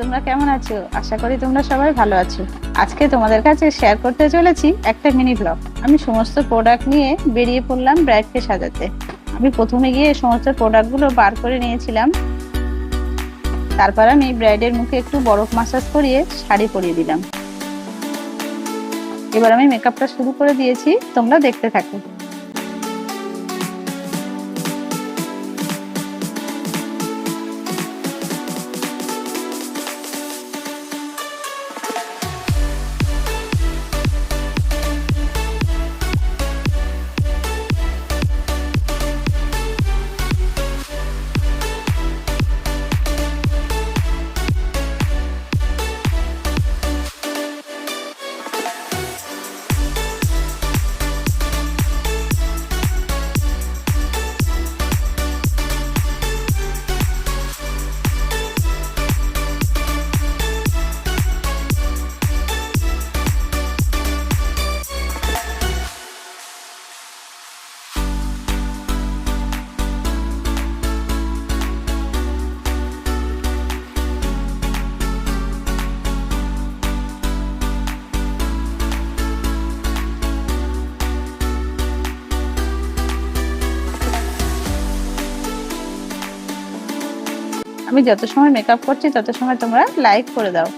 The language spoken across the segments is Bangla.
তোমরা কেমন আছো? আশা করি তোমরা সবাই ভালো আছো। আজকে তোমাদের কাছে শেয়ার করতে চলেছি একটা মিনি ব্লগ আমি সমস্ত প্রোডাক্ট নিয়ে বেরিয়ে পড়লাম ব্রাইডকে সাজাতে। আমি প্রথমে গিয়ে সমস্ত প্রোডাক্টগুলো বার করে নিয়েছিলাম। তারপর আমি ব্রাইডের মুখে একটু বরফ মাসাজ করিয়ে শাড়ি পরিয়ে দিলাম। এবার আমি মেকআপটা শুরু করে দিয়েছি। তোমরা দেখতে থাকো। আমি যত সময় মেকআপ করছি তত সময় তোমরা লাইক করে দাও।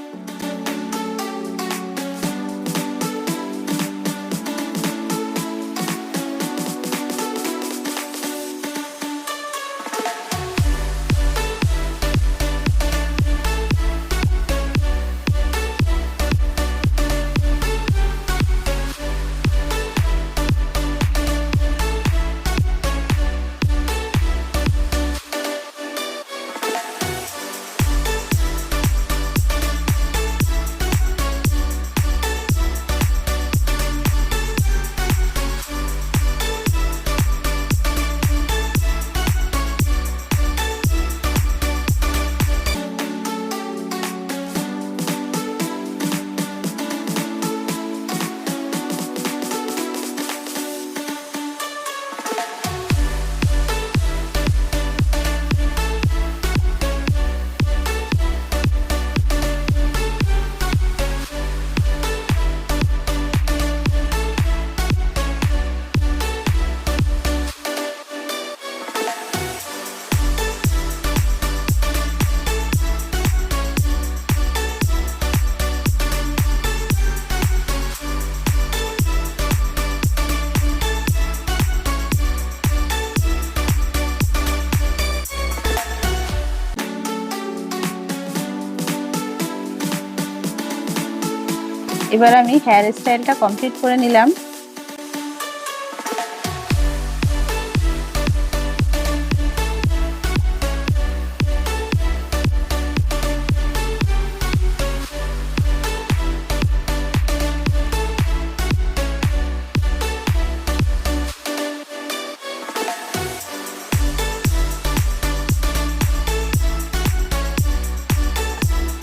এবার আমি হেয়ার স্টাইলটা কমপ্লিট করে নিলাম।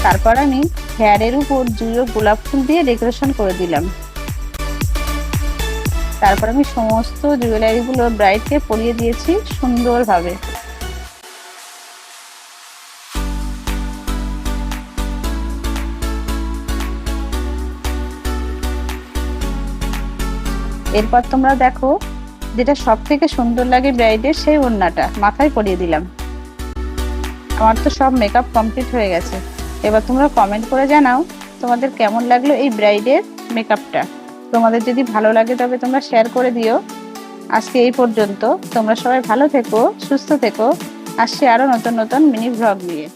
তারপর আমি হেয়ারের উপর জুড়ো গোলাপ ফুল দিয়ে ডেকোরেশন করে দিলাম। তারপর আমি সমস্ত জুয়েলারিগুলো ব্রাইডকে পরিয়ে দিয়েছি সুন্দরভাবে। এরপর তোমরা দেখো, যেটা সব থেকে সুন্দর লাগে ব্রাইডের সেই ওড়নাটা, মাথায় পরিয়ে দিলাম। আমার তো সব মেকআপ কমপ্লিট হয়ে গেছে। এবার তোমরা কমেন্ট করে জানাও তোমাদের কেমন লাগল এই ব্রাইডের মেকআপটা তোমাদের যদি ভালো লাগে তবে তোমরা শেয়ার করে দিও। আজকে এই পর্যন্ত। তোমরা সবাই ভালো থেকো, সুস্থ থেকো। আসছি আরও নতুন নতুন মিনি ভ্লগ নিয়ে।